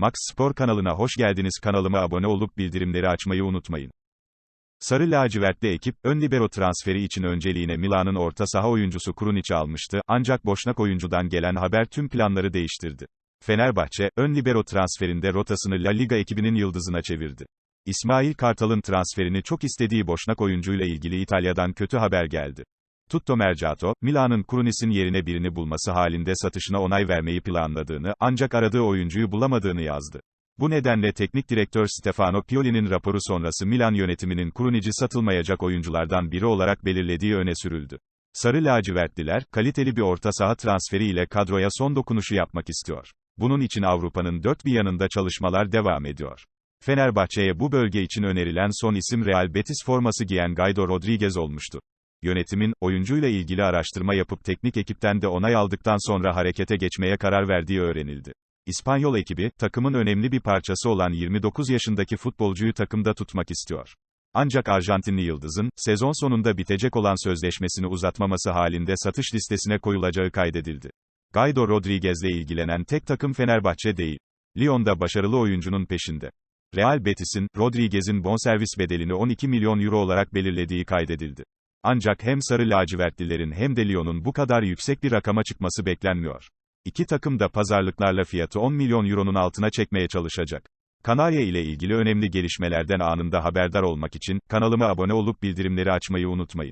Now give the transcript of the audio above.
Max Spor kanalına hoş geldiniz. Kanalıma abone olup bildirimleri açmayı unutmayın. Sarı lacivertli ekip, ön libero transferi için önceliğine Milan'ın orta saha oyuncusu Krunic'i almıştı, ancak Boşnak oyuncudan gelen haber tüm planları değiştirdi. Fenerbahçe, ön libero transferinde rotasını La Liga ekibinin yıldızına çevirdi. İsmail Kartal'ın transferini çok istediği Boşnak oyuncuyla ilgili İtalya'dan kötü haber geldi. Tutto Mercato, Milan'ın Krunis'in yerine birini bulması halinde satışına onay vermeyi planladığını, ancak aradığı oyuncuyu bulamadığını yazdı. Bu nedenle teknik direktör Stefano Pioli'nin raporu sonrası Milan yönetiminin Krunici satılmayacak oyunculardan biri olarak belirlediği öne sürüldü. Sarı lacivertliler, kaliteli bir orta saha transferi ile kadroya son dokunuşu yapmak istiyor. Bunun için Avrupa'nın dört bir yanında çalışmalar devam ediyor. Fenerbahçe'ye bu bölge için önerilen son isim Real Betis forması giyen Guido Rodriguez olmuştu. Yönetimin, oyuncuyla ilgili araştırma yapıp teknik ekipten de onay aldıktan sonra harekete geçmeye karar verdiği öğrenildi. İspanyol ekibi, takımın önemli bir parçası olan 29 yaşındaki futbolcuyu takımda tutmak istiyor. Ancak Arjantinli Yıldız'ın, sezon sonunda bitecek olan sözleşmesini uzatmaması halinde satış listesine koyulacağı kaydedildi. Guido Rodriguez'le ilgilenen tek takım Fenerbahçe değil. Lyon'da başarılı oyuncunun peşinde. Real Betis'in, Rodriguez'in bonservis bedelini 12 milyon euro olarak belirlediği kaydedildi. Ancak hem sarı lacivertlilerin hem de Lyon'un bu kadar yüksek bir rakama çıkması beklenmiyor. İki takım da pazarlıklarla fiyatı 10 milyon euronun altına çekmeye çalışacak. Kanarya ile ilgili önemli gelişmelerden anında haberdar olmak için, kanalıma abone olup bildirimleri açmayı unutmayın.